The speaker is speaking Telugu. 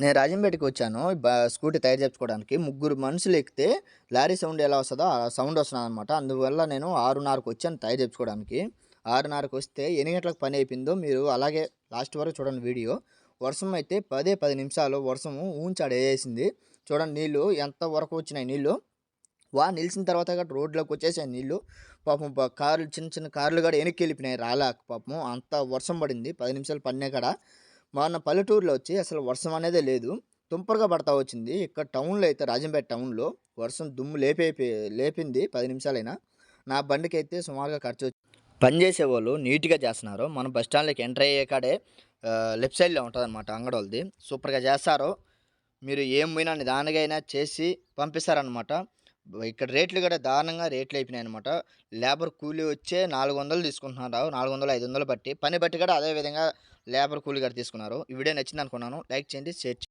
నేను రాజంపేటకి వచ్చాను. స్కూటీ తయారు చేసుకోవడానికి ముగ్గురు మనుషులు ఎక్కితే లారీ సౌండ్ ఎలా వస్తుందో ఆ సౌండ్ వస్తుంది అనమాట అందువల్ల నేను ఆరున్నరకు వచ్చాను తయారు చేసుకోవడానికి ఆరున్నరకు వస్తే ఎన్ని గంటలకు పని అయిపోయిందో మీరు అలాగే లాస్ట్ వరకు చూడండి వీడియో. వర్షం అయితే పదే పది నిమిషాలు వర్షము ఊంచాడేసింది చూడండి నీళ్ళు ఎంత వరకు వచ్చినాయి నీళ్ళు వా నిలిచిన తర్వాత కూడా రోడ్లోకి వచ్చేసాయి నీళ్ళు పాపం కార్లు చిన్న చిన్న కార్లు కూడా వెనక్కి వెళ్ళిపోయినాయి. రాలేక పాపం అంత వర్షం పడింది. పది నిమిషాలు పడినా కూడా మొన్న పల్లెటూరులో వచ్చి అసలు వర్షం అనేదే లేదు. తుంపరగా పడతా వచ్చింది. ఇక్కడ టౌన్లో అయితే రాజంపేట టౌన్లో వర్షం దుమ్ము లేపే లేపింది పది నిమిషాలైనా. నా బండికి అయితే సుమారుగా ఖర్చు వచ్చి పని నీట్గా చేస్తున్నారు. మనం బస్ స్టాండ్లోకి ఎంటర్ అయ్యే కాడే లెఫ్ట్ సైడ్లో ఉంటుంది అనమాట అంగడోళ్ళది. సూపర్గా చేస్తారు. మీరు ఏం పోయినా నిదానంగా చేసి పంపిస్తారనమాట ఇక్కడ రేట్లు కూడా దారుణంగా రేట్లు అయిపోయినాయి అనమాట లేబర్ కూలీ వచ్చే నాలుగు వందలు తీసుకుంటున్నారు నాలుగు వందలు ఐదు వందలు బట్టి. పని బట్టి కూడా అదే విధంగా లేబర్ కూలీ కూడా తీసుకున్నారు. ఈ వీడియో నచ్చింది అనుకున్నాను లైక్ చేయండి షేర్ చేయండి.